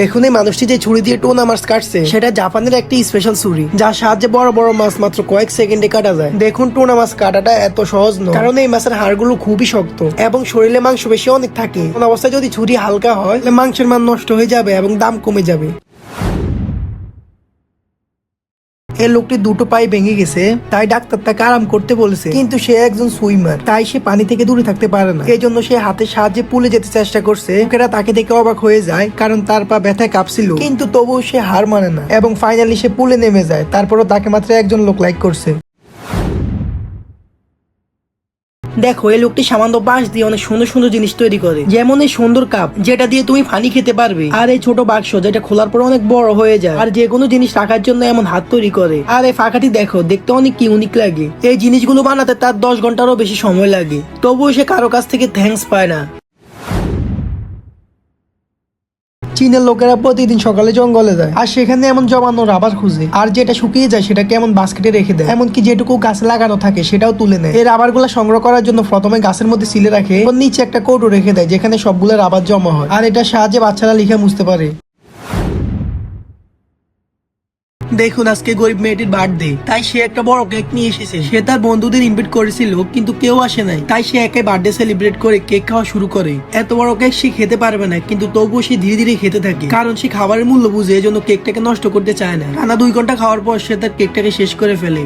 দেখুন এই মানুষটি যে ছুরি দিয়ে টোন মাছ কাটছে, সেটা জাপানের একটি স্পেশাল ছুরি, যার সাহায্যে বড় বড় মাছ মাত্র কয়েক সেকেন্ডে কাটা যায়। দেখুন টোনা মাছ কাটাটা এত সহজ নয়। কারণ এই মাছের হাড়গুলো খুবই শক্ত এবং শরীরে মাংস বেশি অনেক থাকে। কোন অবস্থায় যদি ছুরি হালকা হয়, তাহলে মাংসের মান নষ্ট হয়ে যাবে এবং দাম কমে যাবে। এই লোকটি দুটো পায়ে ভেঙে গেছে, তাই ডাক্তার তাকে আরাম করতে বলেছে। কিন্তু সে একজন সুইমার, তাই সে পানি থেকে দূরে থাকতে পারে না। এই জন্য সে হাতের সাহায্যে পুলে যেতে চেষ্টা করছে। লোকেরা তাকে দেখে অবাক হয়ে যায়, কারণ তার পা ব্যথায় কাঁপছিল। কিন্তু তবুও সে হার মানে না, এবং ফাইনালি সে পুলে নেমে যায়। তারপরও তাকে মাত্র একজন লোক লাইক করছে। দেখো, এই লোকটি সামান্য বাঁশ দিয়ে অনেক সুন্দর সুন্দর জিনিস তৈরি করে। যেমন এই সুন্দর কাপ, যেটা দিয়ে তুমি ফানি খেতে পারবে। আর এই ছোট বাক্স, যেটা খোলার পর অনেক বড় হয়ে যায়। আর যে কোনো জিনিস রাখার জন্য এমন হাত তৈরি করে। আর এই ফাঁকাটি দেখো, দেখতে অনেক ইউনিক লাগে। এই জিনিসগুলো বানাতে তার দশ ঘন্টারও বেশি সময় লাগে। তবুও সে কারও কাছ থেকে থ্যাংকস পায় না। চীনের লোকেরা প্রতিদিন সকালে জঙ্গলে যায়। আর সেখানে এমন জমানো রাবার খুঁজে। আর যেটা শুকিয়ে যায় সেটা কেমন বাস্কেটে রেখে দেয়। এমনকি যেটুকু গাছ লাগানো থাকে, সেটাও তুলে নেয়। এই রাবারগুলা সংগ্রহ করার জন্য প্রথমে গাছের মধ্যে সিলে রাখে নিচে একটা কৌটো রেখে দেয়, যেখানে সবগুলো রাবার জমা হয়। আর এটা সাহায্যে বাচ্চারা লিখে বুঝতে পারে। দেখুন, আজকে গরিব মেয়েটির বার্থডে তাই সে একটা বড় কেক নিয়ে এসেছে। সে তার বন্ধুদের ইনভাইট করেছিল, কিন্তু কেউ আসে নাই। তাই সে একে বার্থডে সেলিব্রেট করে কেক খাওয়া শুরু করে। এত বড় কেক সে খেতে পারবে না, কিন্তু তবুও সে ধীরে ধীরে খেতে থাকে। কারণ সে খাবারের মূল্য বুঝে, এজন্য কেকটাকে নষ্ট করতে চায় না। টানা দুই ঘণ্টা খাওয়ার পর সে তার কেকটাকে শেষ করে ফেলে।